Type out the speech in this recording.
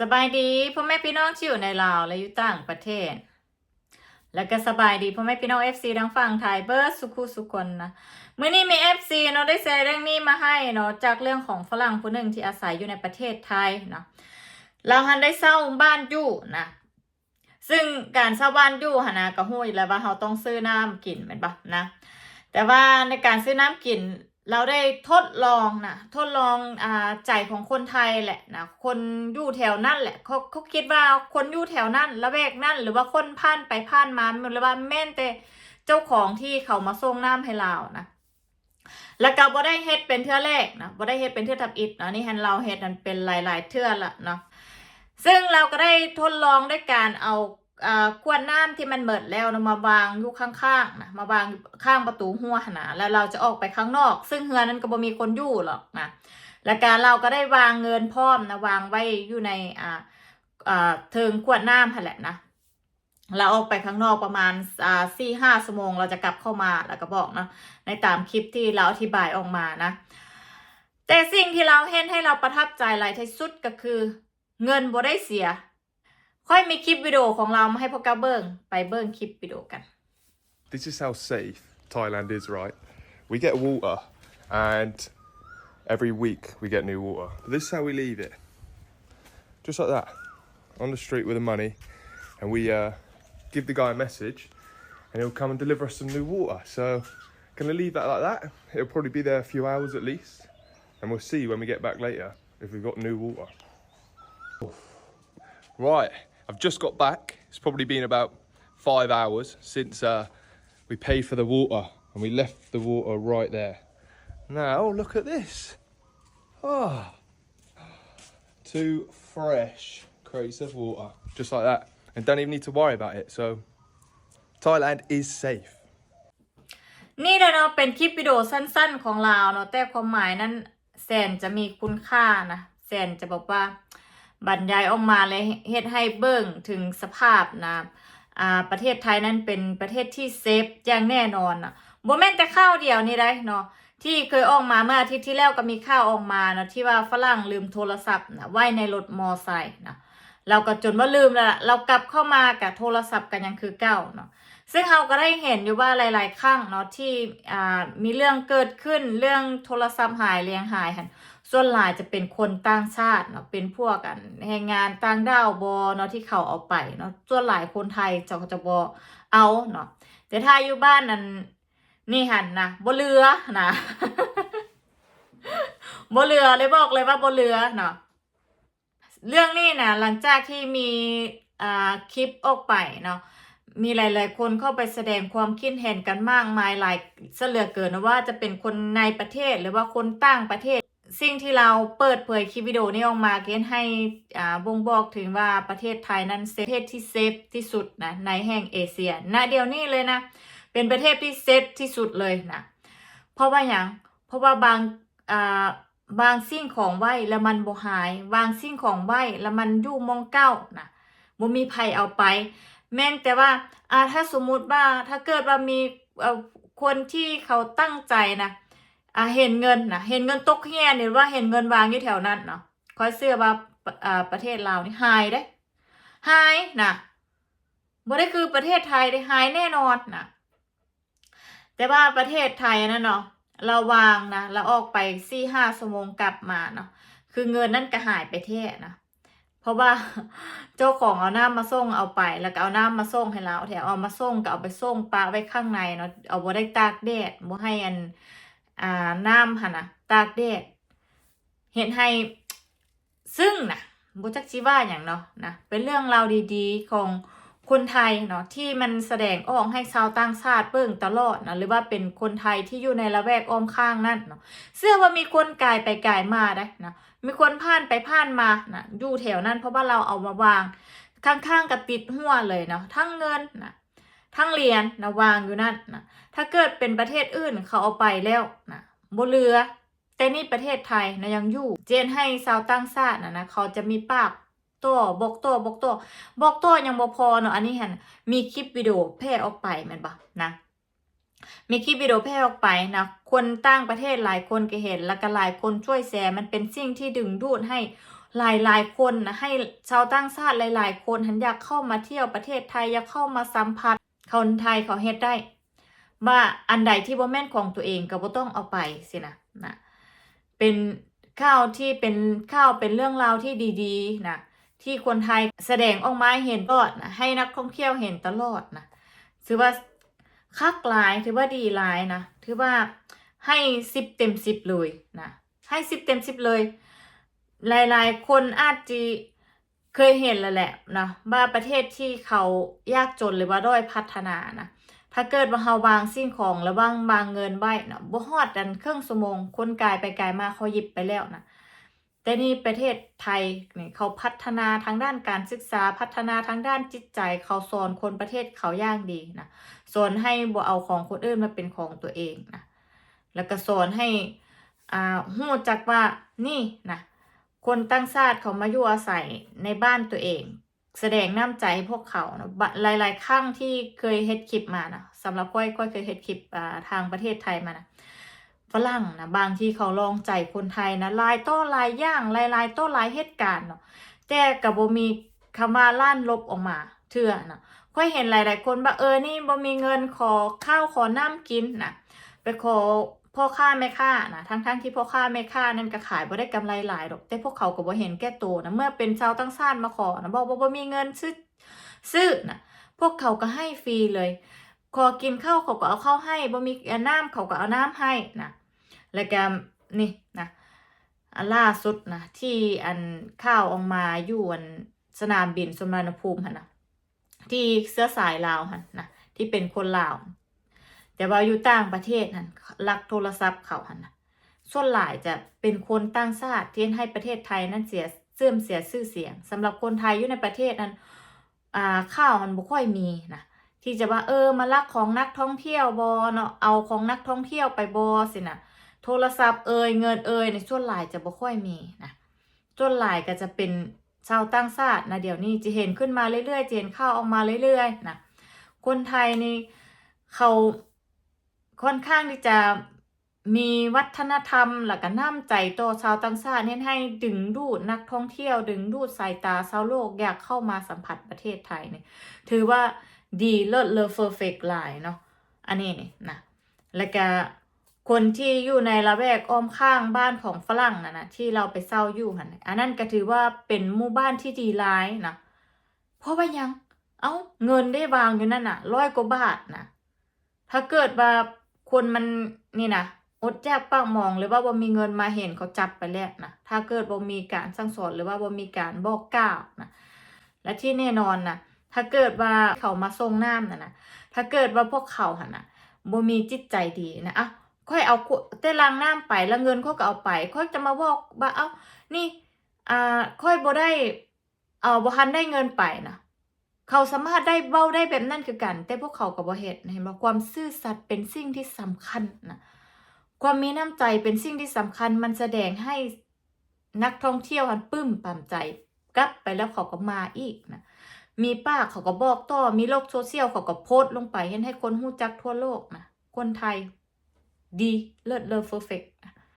สบายดีพ่อแม่พี่น้องที่อยู่ในลาวและอยู่ต่างประเทศ แล้วก็สบายดีพ่อแม่พี่น้อง FC ทั้งฝั่งไทยเบิร์ดสุขุสุคนนะเมื่อนี้มี FC เนาะได้แชร์เรื่องนี้มาให้เนาะจากเรื่องของฝรั่งผู้หนึ่งที่อาศัยอยู่ในประเทศไทยเนาะเราหันได้เช่าบ้านอยู่นะซึ่งการเช่าบ้านอยู่หนนะก็หู้ยแล้วว่าเราต้องซื้อน้ำกินแม่นปะนะ แต่ว่าในการซื้อน้ำกิน เราได้ทดลองนะทดลองอ่าใจของคนไทยแหละนะคนอยู่แถวนั่นแหละเขาเขาคิดว่าคนอยู่แถวนั่นละแวกนั่น หรือว่าคนผ่านไปผ่านมาหรือว่าแม่นแต่เจ้าของที่เขามาส่งน้ำให้เรานะแล้วก็บ่ได้เฮ็ดเป็นเทื่อแรกนะบ่ได้เฮ็ดเป็นเทื่อทับอิฐเนาะนี่ฮันเราเฮ็ดมันเป็นหลาย ๆ เทื่อละเนาะซึ่งเราก็ได้ทดลองด้วยการเอา ขวดน้ำที่มันเบิดแล้วนะมาวางอยู่ข้างๆนะมาวางข้างประตูหัวหนะแล้วเราจะออกไปข้างนอก ซึ่งเฮือนนั้นก็บ่มีคนอยู่หรอกนะและการเราก็ได้วางเงินพร้อมนะวางไว้อยู่ในอ่าอ่าเทิงขวดน้ำหั่นแหละนะเราออกไปข้างนอกประมาณอ่าสี่ห้าชั่วโมงเราจะกลับเข้ามาแล้วก็บอกนะในตามคลิปที่เราอธิบายออกมานะ แต่สิ่งที่เราเห็นให้เราประทับใจหลายที่สุดก็คือ เงินบ่ได้เสีย ค่อยมีคลิปวิดีโอของเรามาให้พวกเกาเบิ้งไปเบิ้งคลิปวิดีโอกัน This is how safe Thailand is, right? We get water, and every week we get new water. But this is how we leave it, just like that, on the street with the money, and we uh, give the guy a message, and he'll come and deliver us some new water. So, gonna leave that like that. It'll probably be there a few hours at least, and we'll see when we get back later if we've got new water. Right, I've just got back. It's probably been about five hours since uh, we paid for the water and we left the water right there. Now, look at this. Oh, two fresh crates of water, just like that. And don't even need to worry about it. So, Thailand is safe. นี่เลยเนาะเป็นคลิปวิดีโอสั้นๆของเราเนาะแต่ความหมายนั้นแสนจะมีคุณค่านะแสนจะบอกว่า บรรยายออกมาเลยเฮ็ดให้เบิ่งถึงสภาพนะอ่าประเทศไทยนั้นเป็นประเทศที่เซฟอย่างแน่นอนนะบ่แม่นแต่ข้าวเดียวนี่ได้เนาะที่เคยออกมาเมื่ออาทิตย์ที่แล้วก็มีข่าวออกมานะที่ว่าฝรั่งลืมโทรศัพท์นะไว้ในรถมอไซค์นะเราก็จนว่าลืมแล้วเรากลับเข้ามากับโทรศัพท์กันยังคือเก่าเนาะ ซึ่งเราก็ได้เห็นอยู่ว่าหลายๆครั้งเนาะที่อ่ามีเรื่องเกิดขึ้นเรื่องโทรศัพท์หายเรียงหายหันส่วนหลายจะเป็นคนต่างชาติเนาะเป็นพวกกันแรงงานต่างด้าวบอเนาะที่เขาเอาไปเนาะส่วนหลายคนไทยจะจะบอเอาเนาะแต่ถ้าอยู่บ้านนั้นนี่หันนะบ่เรือนะบ่เรือเลยบอกเลยว่าบ่เรือเนาะเรื่องนี้นะหลังจากที่มีอ่าคลิปออกไปเนาะ มีหลาย ๆ คนเข้าไปแสดงความคิดเห็นกันมากมายหลายเสลือเกินว่าจะเป็นคนในประเทศหรือว่าคนต่างประเทศ สิ่งที่เราเปิดเผยคลิปวิดีโอนี้ออกมาเกณฑ์ให้อ่าบ่งบอกถึงว่าประเทศไทยนั้นเซฟประเทศที่เซฟที่สุดนะในแห่งเอเชียณเดียวนี้เลยนะเป็นประเทศที่เซฟที่สุดเลยนะเพราะว่าอย่างเพราะว่าบางอ่าบางสิ่งของไหวแล้วมันบ่หาย บางสิ่งของไหวแล้วมันอยู่มองเก้านะบ่มีภัยเอาไป แม้นแต่ว่าอ่าถ้าสมมุติว่าถ้าเกิดว่ามีคนที่เขาตั้งใจนะอ่าเห็นเงินนะเห็นเงินตกเฮียเนี่ยว่าเห็นเงินวางอยู่แถวนั้นเนาะคอยเสื้อว่าอ่าประเทศลาวนี่หายได้หายนะบ่ได้คือประเทศไทยได้หายแน่นอนนะแต่ว่าประเทศไทยนะเนาะเราวางนะเราออกไปสี่ห้าชั่วโมงกลับมาเนาะคือเงินนั่นก็หายไปแท้นะ ราะว่าเจ้าของเอาน้ำมาส่งเอาไป แล้วก็เอาน้ำมาส่งให้เราแถมเอามาส่งก็เอาไปส่งปะไว้ข้างในเนาะเอาบ่ได้ตากแดดบ่ให้อันอ่าน้ำหั่นนะตากแดดเห็นให้ซึ่งนะบ่จักสิว่าอย่างเนาะนะเป็นเรื่องราวดีๆของ คนไทยเนาะที่มันแสดงออกให้ชาวต่างชาติเบิ่งตลอดนะหรือว่าเป็นคนไทยที่อยู่ในละแวกอ้อมข้างนั่นเนาะเสื้อว่ามีคนกายไปกายมาได้นะมีคนผ่านไปผ่านมานะอยู่แถวนั้นเพราะว่าเราเอามาวางข้างๆกับติดหัวเลยเนาะทั้งเงินนะทั้งเหรียญนะวางอยู่นั่นนะถ้าเกิดเป็นประเทศอื่นเขาเอาไปแล้วนะบเหลือแต่นี่ประเทศไทยนะยังอยู่ เจนให้ชาวต่างชาตินะนะเขาจะมีปาก ตัวบอกตัวบอกตัวบอกตัวยังบ่พอเนาะอันนี้เห็นมีคลิปวิดีโอแพร่ออกไปแม่นปะนะมีคลิปวิดีโอแพร่ออกไปนะคนต่างประเทศหลายคนก็เห็นแล้วก็หลายคนช่วยแชร์มันเป็นสิ่งที่ดึงดูดให้หลายๆคนนะให้ชาวต่างชาติหลาย ๆ คนหันอยากเข้ามาเที่ยวประเทศไทยอยากเข้ามาสัมผัสคนไทยเขาเฮ็ดได้ว่าอันใดที่บ่แม่นของตัวเองก็บ่ต้องเอาไปสินะนะเป็นข้าวที่เป็นข้าวเป็นเรื่องราวที่ดีๆนะ ที่คนไทยแสดงออกมาให้เห็นตลอดนะให้นักท่องเที่ยวเห็นตลอดนะถือว่าคักหลายถือว่าดีหลายนะถือว่าให้สิบเต็มสิบเลยนะให้สิบเต็มสิบเลย หลาย ๆ คนอาจจะเคยเห็นแล้วแหละนะว่าประเทศที่เขายากจนหรือว่าด้อยพัฒนานะถ้าเกิดว่าเฮาวางสิ่งของแล้ววางบางเงินไว้นะบ่ฮอดดันครึ่งชั่วโมงคนกายไปกายมาเขาหยิบไปแล้วนะ แต่นี่ประเทศไทยเนี่ยเขาพัฒนาทางด้านการศึกษาพัฒนาทางด้านจิตใจ เขาสอนคนประเทศเขาย่างดีนะสอนให้บ่เอาของคนอื่นมาเป็นของตัวเองนะแล้วก็สอนให้อ่าฮู้จักว่านี่นะคนตั้งชาติเขามาอยู่อาศัยในบ้านตัวเอง แสดงน้ำใจให้พวกเขานะบะหลาย ๆ ครั้งที่เคยเฮ็ดคลิปมานะสำหรับก้อยก้อยเคยเฮ็ดคลิปอ่าทางประเทศไทยมานะ ฝรั่งนะบางที่เขาลองใจคนไทยนะลายต้อลายย่างหลายต้อลายเหตุการณ์เนาะแต่กับบ่มีคำว่าล้านลบออกมา เถื่อนะค่อยเห็นหลาย ๆ คนว่าเออนี่บ่มีเงินขอข้าวขอน้ำกินนะไปขอพ่อค้าแม่ค้านะทั้งๆที่พ่อค้าแม่ค้านั่นก็ขายบ่ได้กำไรหลายดอกแต่พวกเขาก็บ่เห็นแก่ตัวนะเมื่อเป็นชาวต่างชาติมาขอนะบอกว่าบ่มีเงินซื้อซื้อนะพวกเขาก็ให้ฟรีเลยขอกินข้าวเขาก็เอาข้าวให้บ่มีน้ำเขาก็เอาน้ำให้นะ แล้วก็นี่นะอันล่าสุดนะที่อันข้าวออกมาอยู่อันสนามบินสุวรณภูมิหันะที่เสื้อสายลาวหันะที่เป็นคนลาว แต่ว่าอยู่ต่างประเทศหันลักโทรศัพท์เขาหันะส่วนหลายจะเป็นคนต่างชาติที่ให้ประเทศไทยนั้นเสียเสื่อมเสียชื่อเสียงสำหรับคนไทยอยู่ในประเทศนั้นอ่าข้าวมันบ่ค่อยมีนะที่จะว่าเออมาลักของนักท่องเที่ยวบอเนาะเอาของนักท่องเที่ยวไปบอสินะ โทรศัพท์เอ่ยเงินเอ่ยในส่วนหลายจะบ่ค่อยมีนะส่วนหลายก็จะเป็นชาวต่างชาตินะเดี๋ยวนี้จะเห็นขึ้นมาเรื่อยๆ เจะเข้าออกมาเรื่อยๆนะคนไทยนี่เขาค่อนข้างที่จะมีวัฒนธรรมแล้วก็น้ำใจต่อชาวต่างชาติเน้นให้ดึงดูดนักท่องเที่ยว ดึงดูดสายตาชาวโลกอยากเข้ามาสัมผัสประเทศไทยเนี่ยถือว่าดีเลิศเลอเฟอร์เฟกต์หลายเนาะอันนี้นี่นะแล้วก็ คนที่อยู่ในละแวกอ้อมข้างบ้านของฝรั่งนะนะที่เราไปเศร้าอยู่หันอันนั้นก็ถือว่าเป็นหมู่บ้านที่ดีหลายนะเพราะว่ายังเอ้าเงินได้วางอยู่นั่นน่ะร้อยกว่าบาทนะถ้าเกิดว่าคนมันนี่นะอดยากปากมองหรือว่าบ่มีเงินมาเห็นเขาจับไปแล้วนะถ้าเกิดบ่มีการสั่งสอนหรือว่าบ่มีการบอกกล่าวนะและที่แน่นอนนะถ้าเกิดว่าเขามาส่งน้ำนะนะถ้าเกิดว่าพวกเขาหันนะบ่มีจิตใจดีนะอะ ค่อยเอาขวดแต่ลางน้ำไปแล้วเงินเขาก็เอาไปค่อยจะมาบอกว่าเอ้านี่อ่าค่อยบ่ได้เอาบ่ทันได้เงินไปนะเขาสามารถได้เว้าได้แบบนั้นคือกัน แต่พวกเขาก็บ่เฮ็ดเห็นบ่ความซื่อสัตย์เป็นสิ่งที่สำคัญนะความมีน้ำใจเป็นสิ่งที่สำคัญ มันแสดงให้นักท่องเที่ยวหันปลื้มปริ่มใจกลับไปแล้วเขาก็มาอีกนะมีป้าเขาก็บอกต่อมีโลกโซเชียลเขาก็โพสต์ลงไปเห็นให้คนหู้จักทั่วโลกนะคนไทย ดีเลิศเลอเฟอร์เฟกต์